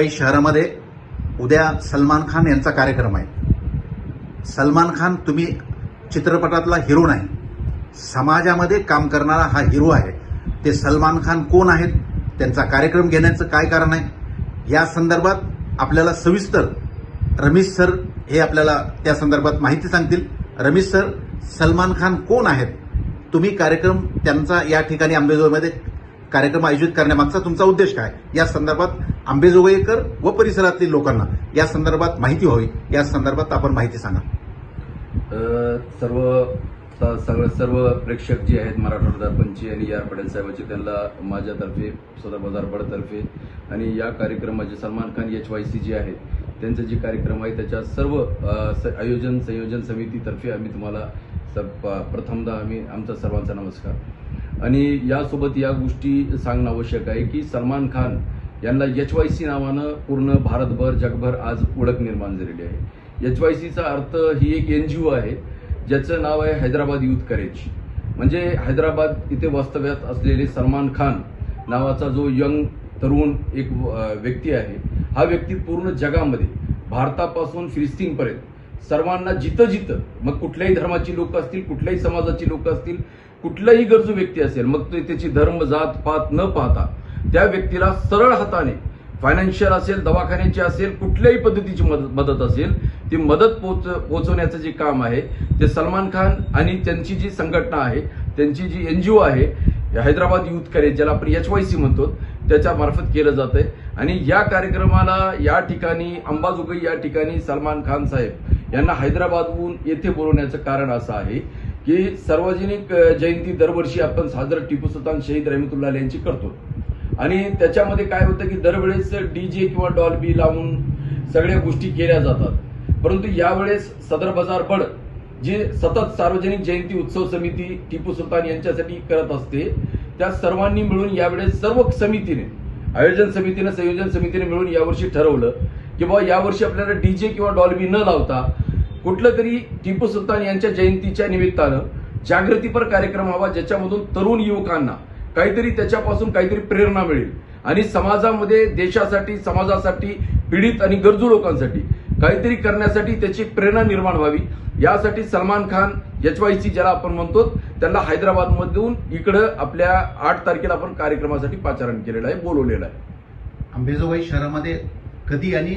मुंबई शहरामध्ये उद्या सलमान खान यांचा कार्यक्रम आहे. सलमान खान तुम्ही चित्रपटातला हिरो नाही. समाजामध्ये काम करणारा हा हिरो आहे. ते सलमान खान कोण आहेत? त्यांचा कार्यक्रम घेण्याचं काय कारण आहे? या संदर्भात आपल्याला सविस्तर रमेश सर हे आपल्याला त्या संदर्भात माहिती सांगतील. रमेश सर सलमान खान कोण आहेत? तुम्ही कार्यक्रम त्यांचा या ठिकाणी अंबेजोगाईमध्ये कार्यक्रम आयोजित करण्यामागचा तुमचा उद्देश काय? या संदर्भात आंबेजोगाईकर व परिसरातील लोकांना या संदर्भात माहिती व्हावी. या संदर्भात आपण माहिती सांगा. सर्व सगळं सर्व प्रेक्षक जे आहेत मराठवाडा दर्पणचे आणि यार पटेल साहेबांचे त्यांना माझ्यातर्फे सदर बाजारपडतर्फे आणि या कार्यक्रमाचे Salman Khan H Y C जे आहेत त्यांचं जे कार्यक्रम आहे त्याच्या सर्व स- आयोजन संयोजन समितीतर्फे आम्ही तुम्हाला स- प- आम्ही आमचा सर्वांचा नमस्कार. आणि यासोबत या गोष्टी सांगणं आवश्यक आहे की सलमान खान यांना एच वाय सी नावानं पूर्ण भारतभर जगभर आज ओळख निर्माण झालेली आहे. एच वाय सीचा अर्थ ही एक एन जी ओ आहे ज्याचं नाव आहे हैदराबाद युथ करेज. म्हणजे हैदराबाद इथे वास्तव्यात असलेले सलमान खान नावाचा जो यंग तरुण एक व्यक्ती आहे हा व्यक्ती पूर्ण जगामध्ये भारतापासून फिलिस्तीनपर्यंत सर्वांना जिथं जिथं मग कुठल्याही धर्माची लोक असतील कुठल्याही समाजाची लोक असतील कुठलाही गरजू व्यक्ती असेल मग तो त्याची धर्म जात पात न पाहता त्या व्यक्तीला सरळ हाताने फायनान्शियल असेल दवाखान्याची असेल कुठल्याही पद्धतीची मदत मदत असेल ती मदत पोच पोहोचवण्याचं जे काम आहे ते सलमान खान आणि त्यांची जी संघटना आहे त्यांची जी एनजीओ आहे हैदराबाद युथ करेज ज्याला आपण एच वाय सी म्हणतो त्याच्या मार्फत केलं जात आहे आणि या कार्यक्रमाला या ठिकाणी अंबाजोगाई या ठिकाणी सलमान खान साहेब यांना हैदराबादहून येथे बोलवण्याचं कारण असं आहे की सार्वजनिक जयंती दरवर्षी आपण साजरा टिपू सुलतान शहीद रहमतुल्ला यांची करतो. आणि त्याच्यामध्ये काय होतं की दरवेळेस डीजे किंवा डॉल्बी लावून सगळ्या गोष्टी केल्या जातात. परंतु यावेळेस सदर बाजार बड जे सतत सार्वजनिक जयंती उत्सव समिती टिपू सुलतान यांच्यासाठी करत असते त्या सर्वांनी मिळून यावेळेस सर्व समितीने आयोजन समितीने संयोजन समितीने मिळून यावर्षी ठरवलं की बाबा यावर्षी आपल्याला डीजे किंवा डॉल्बी न लावता कुठलं तरी टिपू सुलतान यांच्या जयंतीच्या निमित्तानं जागृतीपर कार्यक्रम हवा ज्याच्यामधून तरुण युवकांना काहीतरी त्याच्यापासून काहीतरी प्रेरणा मिळेल. आणि समाजामध्ये देशासाठी समाजासाठी पीडित आणि गरजू लोकांसाठी काहीतरी करण्यासाठी त्याची प्रेरणा निर्माण व्हावी. यासाठी Salman Khan H Y C ज्याला आपण म्हणतो त्यांना हैदराबाद मधून इकडं आपल्या आठ तारखेला आपण कार्यक्रमासाठी पाचारण केलेलं आहे बोलवलेलं आहे. अंबेजोगाई शहरामध्ये कधी आणि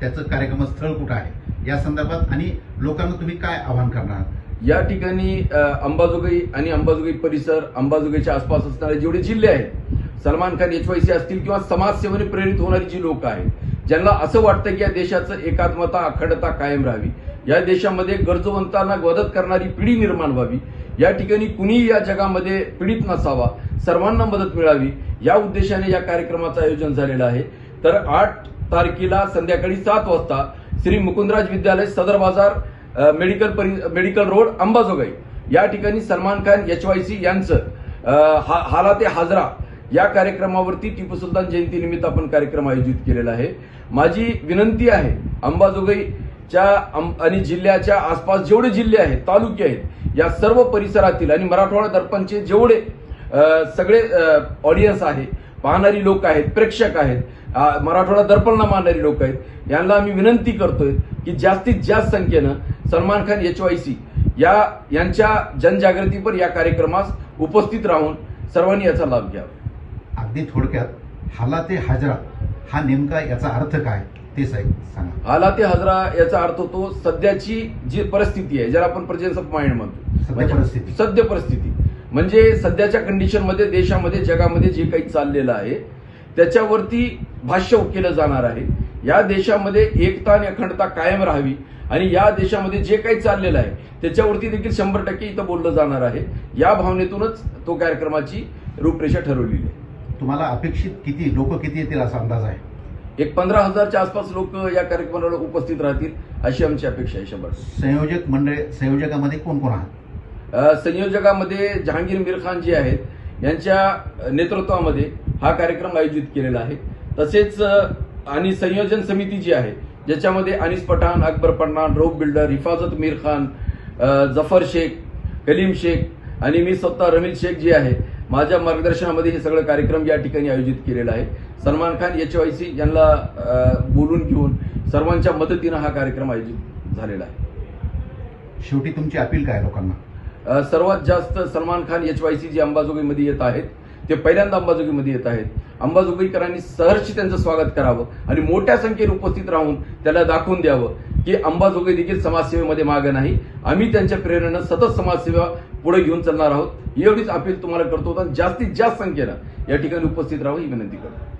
त्याचं कार्यक्रम स्थळ कुठं आहे? या संदर्भात आणि लोकांना तुम्ही काय आवाहन करणार? आहात या ठिकाणी अंबाजोगाई आणि अंबाजोगाई परिसर अंबाजोगाईच्या आसपास असणारे जेवढे जिल्हे आहेत सलमान खान एचवायसी असतील किंवा समाजसेवेने प्रेरित होणारी जी लोक आहेत ज्यांना असं वाटतं की या देशाचं एकात्मता अखंडता कायम राहावी. या देशामध्ये गरजवंतांना मदत करणारी पिढी निर्माण व्हावी. या ठिकाणी कुणीही या जगामध्ये पीडित नसावा सर्वांना मदत मिळावी या उद्देशाने या कार्यक्रमाचं आयोजन झालेलं आहे. तर आठ तारखेला संध्याकाळी सात वाजता श्री मुकुंदराज विद्यालय सदर बाजार मेडिकल परि- मेडिकल रोड अंबाजोगाई. या ठिकाणी Salman Khan H Y C यांचं हा- हाला ते हाजरा या कार्यक्रमावरती टिपू सुलतान जयंतीनिमित्त आपण कार्यक्रम आयोजित केलेला आहे. माझी विनंती आहे अंबाजोगाईच्या आणि जिल्ह्याच्या आसपास जेवढे जिल्हे आहेत तालुके आहेत या सर्व परिसरातील आणि मराठवाडा दर्पणचे जेवढे सगळे ऑडियन्स आहे पाहणारी लोक आहेत प्रेक्षक आहेत मराठवाडा दर्पणला मानणारी लोक आहेत. यांना आम्ही विनंती करतोय की जास्तीत जास्त संख्येनं Salman Khan H Y C या यांच्या जनजागृतीपर या कार्यक्रमास उपस्थित राहून सर्वांनी याचा लाभ घ्यावा. अगदी थोडक्यात हाला ते हाजरा हा नेमका याचा अर्थ काय ते साहेब सांगा. आला ते हजरा याचा अर्थ होतो सध्याची जी परिस्थिती आहे ज्याला आपण प्रेझेन्स ऑफ माइंड म्हणतो. सध्या म्हणजे परिस्थिती. सद्य परिस्थिती. म्हणजे सध्याच्या कंडिशनमध्ये देशामध्ये जगामध्ये जे काही चाललेलं आहे त्याच्यावरती भाष्य केलं जाणार आहे. या देशामध्ये एकता आणि अखंडता कायम राहावी आणि या देशामध्ये जे काही चाललेलं आहे त्याच्यावरती देखील शंभर टक्के इथं बोललं जाणार आहे. या भावनेतूनच तो कार्यक्रमाची रूपरेषा ठरवलेली आहे. तुम्हाला अपेक्षित किती लोक किती येतील असा अंदाज आहे? एक पंधरा हजारच्या आसपास लोक या कार्यक्रमाला उपस्थित राहतील अशी आमची अपेक्षा आहे शंभर संयोजक मंडळ संयोजकामध्ये कोण कोण आहात? संयोजकामध्ये जहांगीर मीर खान जे आहेत यांच्या नेतृत्वामध्ये हा कार्यक्रम आयोजित केलेला आहे. तसेच आणि संयोजन समिती जी आहे ज्याच्यामध्ये अनिस पठाण अकबर पठाण रौफ बिल्डर हिफाजत मीर खान जफर शेख कलीम शेख आणि मी स्वतः रमील शेख जे आहे माझ्या मार्गदर्शनामध्ये हे सगळं कार्यक्रम या ठिकाणी आयोजित केलेला आहे. Salman Khan H Y C यांना बोलून घेऊन सर्वांच्या मदतीनं हा कार्यक्रम आयोजित झालेला आहे. शेवटी तुमची अपील काय लोकांना? सर्वात जास्त Salman Khan H Y C जे अंबाजोगईमध्ये येत आहेत. ते पहिल्यांदा अंबाजोगीमध्ये येत आहेत. अंबाजोगीकरांनी सहर्ष त्यांचं स्वागत करावं आणि मोठ्या संख्येने उपस्थित राहून त्याला दाखवून द्यावं की अंबाजोगई देखील समाजसेवेमध्ये मागे नाही. आम्ही त्यांच्या प्रेरणेनं सतत समाजसेवा पुढे घेऊन चालणार आहोत. एवढीच अपील तुम्हाला करतो आणि जास्तीत जास्त संख्येनं या ठिकाणी उपस्थित राहावं ही विनंती करतो.